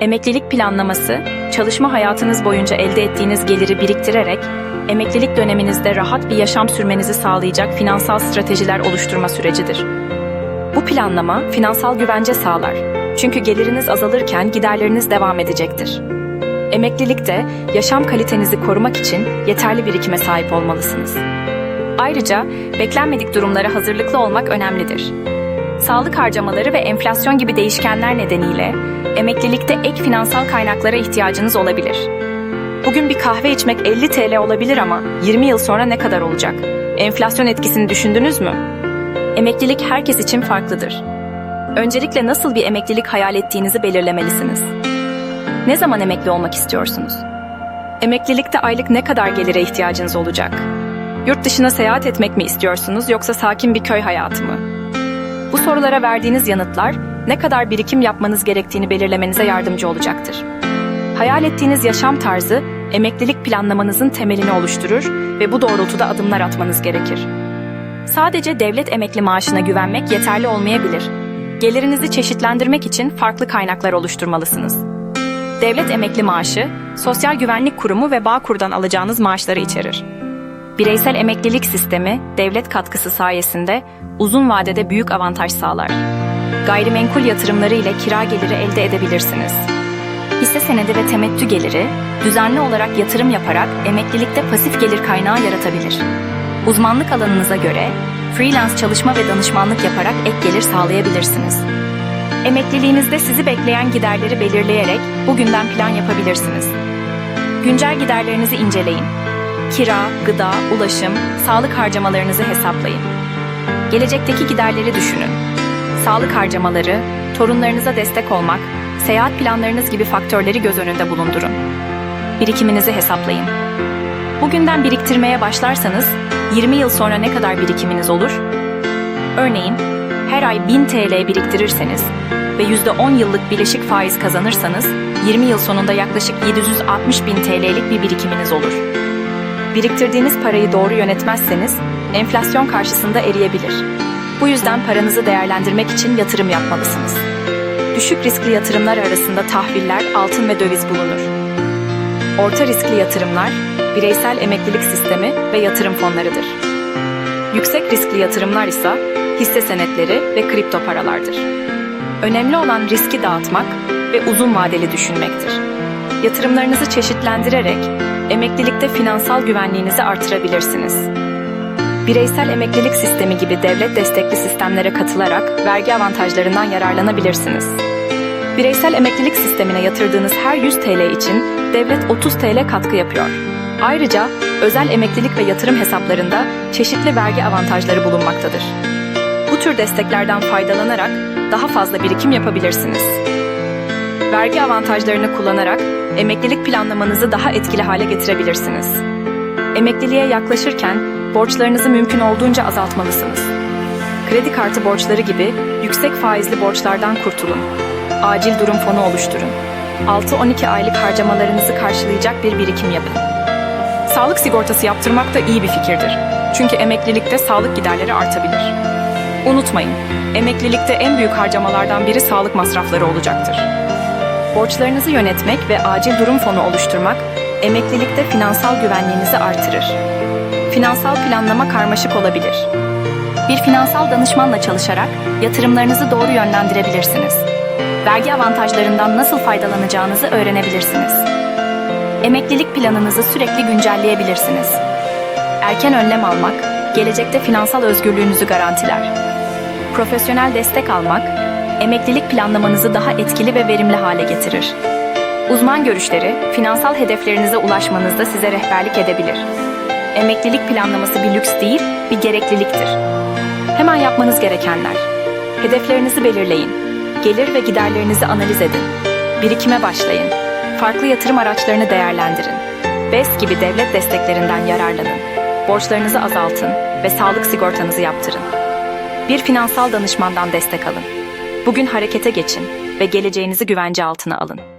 Emeklilik planlaması, çalışma hayatınız boyunca elde ettiğiniz geliri biriktirerek, emeklilik döneminizde rahat bir yaşam sürmenizi sağlayacak finansal stratejiler oluşturma sürecidir. Bu planlama finansal güvence sağlar. Çünkü geliriniz azalırken giderleriniz devam edecektir. Emeklilikte yaşam kalitenizi korumak için yeterli birikime sahip olmalısınız. Ayrıca beklenmedik durumlara hazırlıklı olmak önemlidir. Sağlık harcamaları ve enflasyon gibi değişkenler nedeniyle emeklilikte ek finansal kaynaklara ihtiyacınız olabilir. Bugün bir kahve içmek 50 TL olabilir ama 20 yıl sonra ne kadar olacak? Enflasyon etkisini düşündünüz mü? Emeklilik herkes için farklıdır. Öncelikle nasıl bir emeklilik hayal ettiğinizi belirlemelisiniz. Ne zaman emekli olmak istiyorsunuz? Emeklilikte aylık ne kadar gelire ihtiyacınız olacak? Yurt dışına seyahat etmek mi istiyorsunuz yoksa sakin bir köy hayatı mı? Bu sorulara verdiğiniz yanıtlar ne kadar birikim yapmanız gerektiğini belirlemenize yardımcı olacaktır. Hayal ettiğiniz yaşam tarzı emeklilik planlamanızın temelini oluşturur ve bu doğrultuda adımlar atmanız gerekir. Sadece devlet emekli maaşına güvenmek yeterli olmayabilir. Gelirinizi çeşitlendirmek için farklı kaynaklar oluşturmalısınız. Devlet emekli maaşı, Sosyal Güvenlik Kurumu ve Bağkur'dan alacağınız maaşları içerir. Bireysel emeklilik sistemi, devlet katkısı sayesinde uzun vadede büyük avantaj sağlar. Gayrimenkul yatırımları ile kira geliri elde edebilirsiniz. Hisse senedi ve temettü geliri, düzenli olarak yatırım yaparak emeklilikte pasif gelir kaynağı yaratabilir. Uzmanlık alanınıza göre freelance çalışma ve danışmanlık yaparak ek gelir sağlayabilirsiniz. Emekliliğinizde sizi bekleyen giderleri belirleyerek bugünden plan yapabilirsiniz. Güncel giderlerinizi inceleyin. Kira, gıda, ulaşım, sağlık harcamalarınızı hesaplayın. Gelecekteki giderleri düşünün. Sağlık harcamaları, torunlarınıza destek olmak, seyahat planlarınız gibi faktörleri göz önünde bulundurun. Birikiminizi hesaplayın. Bugünden biriktirmeye başlarsanız 20 yıl sonra ne kadar birikiminiz olur? Örneğin her ay 1000 TL biriktirirseniz ve %10 yıllık bileşik faiz kazanırsanız 20 yıl sonunda yaklaşık 760 bin TL'lik bir birikiminiz olur. Biriktirdiğiniz parayı doğru yönetmezseniz enflasyon karşısında eriyebilir. Bu yüzden paranızı değerlendirmek için yatırım yapmalısınız. Düşük riskli yatırımlar arasında tahviller, altın ve döviz bulunur. Orta riskli yatırımlar, bireysel emeklilik sistemi ve yatırım fonlarıdır. Yüksek riskli yatırımlar ise hisse senetleri ve kripto paralardır. Önemli olan riski dağıtmak ve uzun vadeli düşünmektir. Yatırımlarınızı çeşitlendirerek emeklilikte finansal güvenliğinizi artırabilirsiniz. Bireysel emeklilik sistemi gibi devlet destekli sistemlere katılarak vergi avantajlarından yararlanabilirsiniz. Bireysel emeklilik sistemine yatırdığınız her 100 TL için devlet 30 TL katkı yapıyor. Ayrıca özel emeklilik ve yatırım hesaplarında çeşitli vergi avantajları bulunmaktadır. Bu tür desteklerden faydalanarak daha fazla birikim yapabilirsiniz. Vergi avantajlarını kullanarak emeklilik planlamanızı daha etkili hale getirebilirsiniz. Emekliliğe yaklaşırken borçlarınızı mümkün olduğunca azaltmalısınız. Kredi kartı borçları gibi yüksek faizli borçlardan kurtulun. Acil durum fonu oluşturun. 6-12 aylık harcamalarınızı karşılayacak bir birikim yapın. Sağlık sigortası yaptırmak da iyi bir fikirdir. Çünkü emeklilikte sağlık giderleri artabilir. Unutmayın, emeklilikte en büyük harcamalardan biri sağlık masrafları olacaktır. Borçlarınızı yönetmek ve acil durum fonu oluşturmak emeklilikte finansal güvenliğinizi artırır. Finansal planlama karmaşık olabilir. Bir finansal danışmanla çalışarak yatırımlarınızı doğru yönlendirebilirsiniz. Vergi avantajlarından nasıl faydalanacağınızı öğrenebilirsiniz. Emeklilik planınızı sürekli güncelleyebilirsiniz. Erken önlem almak, gelecekte finansal özgürlüğünüzü garantiler. Profesyonel destek almak, emeklilik planlamanızı daha etkili ve verimli hale getirir. Uzman görüşleri, finansal hedeflerinize ulaşmanızda size rehberlik edebilir. Emeklilik planlaması bir lüks değil, bir gerekliliktir. Hemen yapmanız gerekenler. Hedeflerinizi belirleyin. Gelir ve giderlerinizi analiz edin. Birikime başlayın. Farklı yatırım araçlarını değerlendirin. BES gibi devlet desteklerinden yararlanın. Borçlarınızı azaltın ve sağlık sigortanızı yaptırın. Bir finansal danışmandan destek alın. Bugün harekete geçin ve geleceğinizi güvence altına alın.